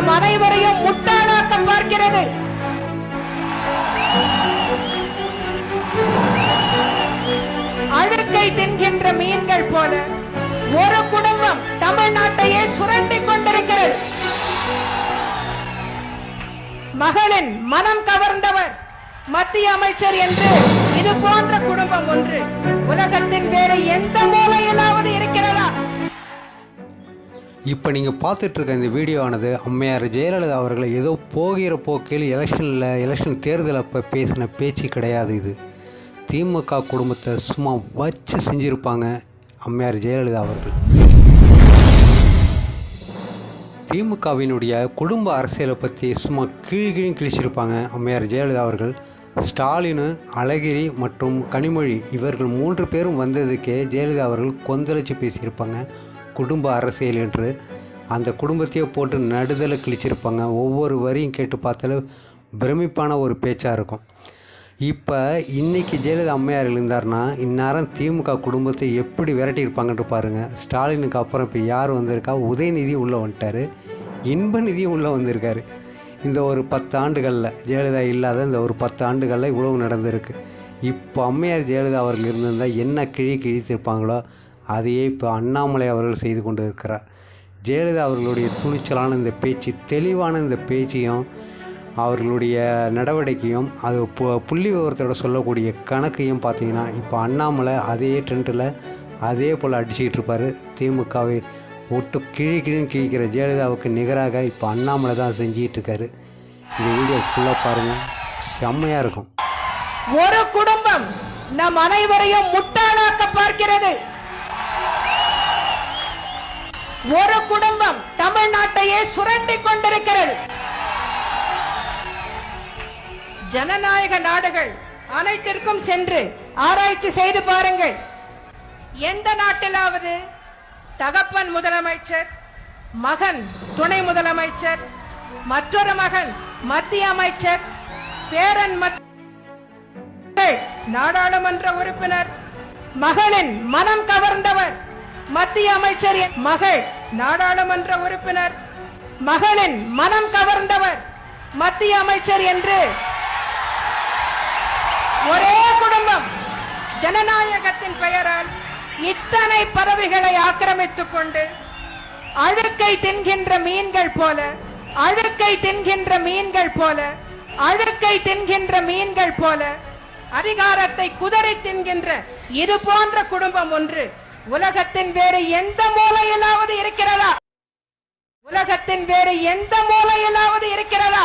நம் அனைவரையும் முட்டாளாக்க பார்க்கிறது. அழுக்கை தின்கின்ற மீன்கள் போல ஒரு குடும்பம் தமிழ்நாட்டையே சுரண்டிக் கொண்டிருக்கிறது. மகளின் மனம் கவர்ந்தவர் மத்திய அமைச்சர் என்று இது போன்ற குடும்பம் ஒன்று. உலகத்தின் வேறு எந்த மூலையில் இப்போ நீங்கள் பார்த்துட்ருக்க இந்த வீடியோவானது அம்மையார் ஜெயலலிதா அவர்களை ஏதோ போகிற போக்கில் எலெக்ஷனில் எலெக்ஷன் தேர்தல் அப்போ பேசின பேச்சு கிடையாது இது. திமுக குடும்பத்தை சும்மா வச்சு செஞ்சுருப்பாங்க அம்மையார் ஜெயலலிதா அவர்கள். திமுகவினுடைய குடும்ப அரசியலை பற்றி சும்மா கீழ்கீழும் கிழிச்சிருப்பாங்க அம்மையார் ஜெயலலிதா அவர்கள். ஸ்டாலினு அழகிரி மற்றும் கனிமொழி இவர்கள் மூன்று பேரும் வந்ததுக்கே ஜெயலலிதா அவர்கள் கொந்தளிச்சு பேசியிருப்பாங்க. குடும்ப அரசியல் என்று அந்த குடும்பத்தையே போட்டு நடுதலை கிழிச்சிருப்பாங்க. ஒவ்வொரு வரியும் கேட்டு பார்த்தாலும் பிரமிப்பான ஒரு பேச்சாக இருக்கும். இப்போ இன்னைக்கு ஜெயலலிதா அம்மையார் இருந்தார்னா இந்நேரம் திமுக குடும்பத்தை எப்படி விரட்டியிருப்பாங்கன்ட்டு பாருங்கள் ஸ்டாலினுக்கு அப்புறம் இப்போ யார் வந்திருக்கா? உதயநிதி உள்ளே வந்துட்டார். இன்பநிதியும் உள்ளே வந்திருக்காரு. இந்த ஒரு பத்து ஆண்டுகளில் ஜெயலலிதா இல்லாத இந்த ஒரு பத்து ஆண்டுகளில் இவ்வளவு நடந்திருக்கு. இப்போ அம்மையார் ஜெயலலிதா அவர்கள் இருந்திருந்தால் என்ன கிழி கிழித்திருப்பாங்களோ அதையே இப்போ அண்ணாமலை அவர்கள் செய்து கொண்டு இருக்கிறார் ஜெயலலிதா அவர்களுடைய துணிச்சலான இந்த பேச்சு தெளிவான இந்த பேச்சையும் அவர்களுடைய நடவடிக்கையும் அது பு- புள்ளி விவரத்தோட சொல்லக்கூடிய கணக்கையும் பார்த்தீங்கன்னா இப்போ அண்ணாமலை அதே ட்ரெண்டில் அதே போல் அடிச்சுக்கிட்டு இருப்பார். திமுகவை ஒட்டு கிழி கிழின்னு கிழிக்கிற ஜெயலலிதாவுக்கு நிகராக இப்போ அண்ணாமலை தான் செஞ்சிகிட்டு இருக்காரு. இந்த வீடியோ ஃபுல்லாக பாருங்கள் செம்மையாக இருக்கும். ஒரு குடும்பம் நம் அனைவரையும் முட்டாளாக்க பார்க்கிறது. ஒரு குடும்பம் தமிழ்நாட்டையே சுரண்டி கொண்டிருக்கிறது. ஜனநாயக நாடுகள் அனைத்திற்கும் சென்று ஆராய்ச்சி செய்து பாருங்கள். எந்த நாட்டிலாவது தகப்பன் முதலமைச்சர் மகன் துணை முதலமைச்சர் மற்றொரு மகன் மத்திய அமைச்சர் பேரன் நாடாளுமன்ற உறுப்பினர் மகளின் மனம் கவர்ந்தவர் மத்திய அமைச்சர் மகள். நாடாளுமன்ற உறுப்பினர் மகளின் மனம் கவர்ந்தவர் மத்திய அமைச்சர் என்று ஒரே குடும்பம் ஜனநாயகத்தின் பெயரால் இத்தனை பதவிகளை ஆக்கிரமித்துக் கொண்டு அழுக்கை தின்கின்ற மீன்கள் போல அழுக்கை தின்கின்ற மீன்கள் போல அழுக்கை தின்கின்ற மீன்கள் போல அதிகாரத்தை குதறி தின்கின்ற இது போன்ற குடும்பம் ஒன்று உலகத்தின் வேறு எந்த மூலையிலாவது இருக்கிறதா? உலகத்தின் வேறு எந்த மூலையிலாவது இருக்கிறதா?